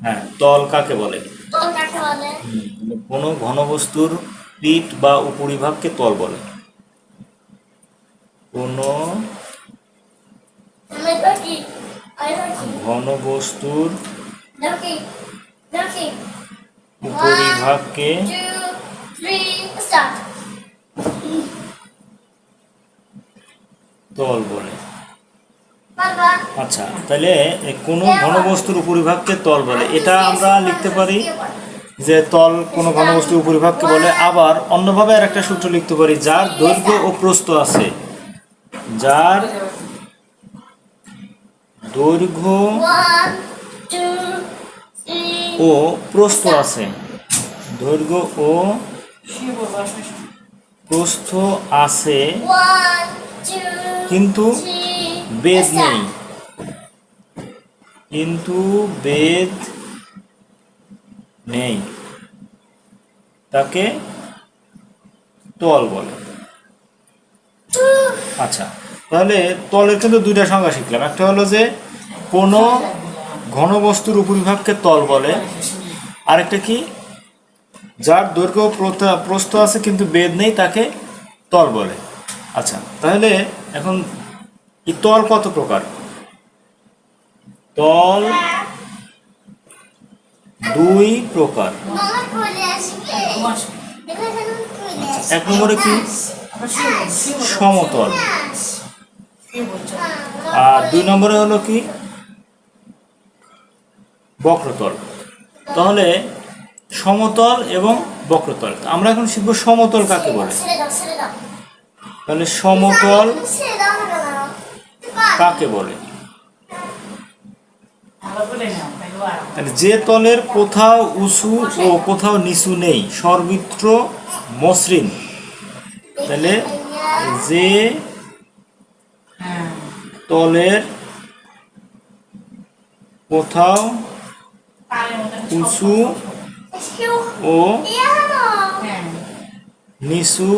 হ্যাঁ তল কাকে বলে? তল কাকে বলে? হুম, কোনো ঘনবস্তুর পিঠ বা উপরিভাগকে তল বলে। কোনো ঘন বস্তুর উপরিভাগকে তল বলে। আচ্ছা তাহলে কোনো ঘনবস্তুর উপরিভাগকে তল বলে। এটা আমরা লিখতে পারি যে তল কোনো ঘনবস্তুর উপরিভাগকে বলে। আবার অন্যভাবে আর একটা সূত্র লিখতে পারি, যার দৈর্ঘ্য ও প্রস্থ আছে। যার দৈর্ঘ্য ও প্রস্থ আছে। দৈর্ঘ্য ও প্রস্থ আছে। কিন্তু বেদ নেই। কিন্তু বেদ নেই। তাকে তল বলে। আচ্ছা তাহলে তলের কিন্তু দুইটা সংজ্ঞা শিখলাম। একটা হলো যে কোনো ঘনবস্তুর উপরিভাগকে তল বলে। আরেকটা কি? যার দৈর্ঘ্য প্রথা- প্রস্থ আছে কিন্তু বেদ নেই তাকে তল বলে। আচ্ছা তাহলে এখন এই তল কত প্রকার? তল দুই প্রকার। এক নম্বরে কি? সমতল। আর দুই নম্বরে হলো কি? বক্রতল। তাহলে সমতল এবং বক্রতল। আমরা এখন শিখব সমতল কাকে বলে? তাহলে সমতল কাকে বলে? যে তলের কোথাও উঁচু ও কোথাও নিচু নেই, সর্বত্র মসৃণ। তাহলে যে তলের কোথাও উঁচু ও নিচু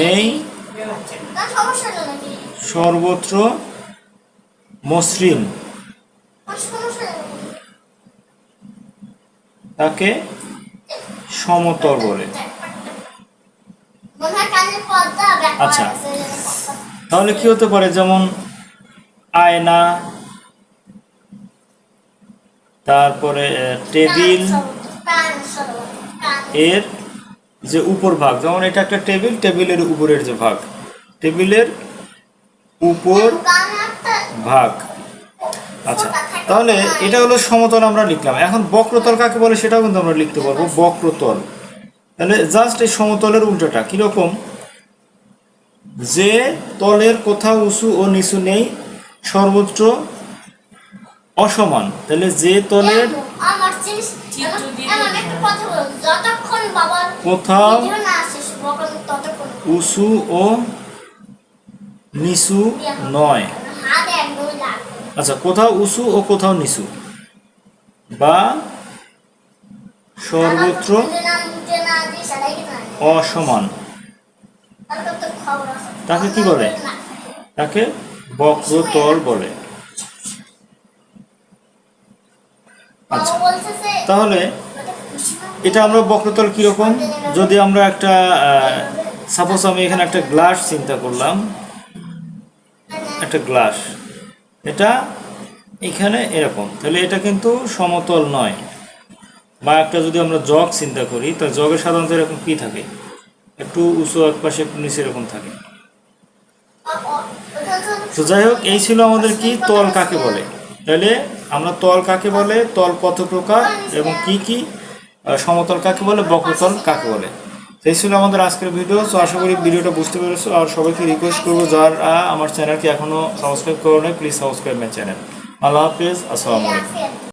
নেই সর্বত্র মসৃণ। তাকে সমতল বলে। আচ্ছা। তাহলে কি হতে পারে? যেমন আয়না তারপরে টেবিলের যে উপর ভাগ, যেমন এটা একটা টেবিল, টেবিলের উপরের যে ভাগ। টেবিলের উপর ভাগ। আচ্ছা তাহলে এটা হলো সমতল আমরা লিখলাম। এখন বক্রতল কাকে বলে সেটাও কিন্তু আমরা লিখতে পারব, বক্রতল। তাহলে জাস্ট এই সমতলের উল্টোটা কীরকম? যে তলের কোথাও উঁচু ও নিচু নেই, সর্বোচ্চ অসমান। তাহলে যে তলের কোথাও উঁচু ও নিচু নয়। আচ্ছা কোথাও উঁচু ও কোথাও নিচু বা সর্বত্র অসমান। তাকে কি বলে? তাকে বক্রতল বলে। আচ্ছা। তাহলে এটা আমরা বক্রতল কীরকম? যদি আমরা একটা সাপোজ আমি এখানে একটা গ্লাস চিন্তা করলাম একটা গ্লাস এটা এখানে এরকম। তাহলে এটা কিন্তু সমতল নয়। বা একটা যদি আমরা জগ চিন্তা করি তা জগে সাধারণত এরকম কি থাকে? একটু উঁচু এক পাশে একটু নিচে এরকম থাকে। তো যাই হোক এই ছিল আমাদের কি? তল কাকে বলে? তাহলে আমরা তল কাকে বলে? তল কত প্রকার এবং কি কি? সমতল কাকে বলে? বক্রতল কাকে বলে? এই ছিল আমাদের আজকের ভিডিও। তো আশা করি ভিডিওটা বুঝতে পেরেছ। আর সবাইকে রিকোয়েস্ট করব, যারা আমার চ্যানেলকে এখনও সাবস্ক্রাইব করো নাই প্লিজ সাবস্ক্রাইব মাই চ্যানেল আল্লাহ হাফিজ, আসসালামু আলাইকুম.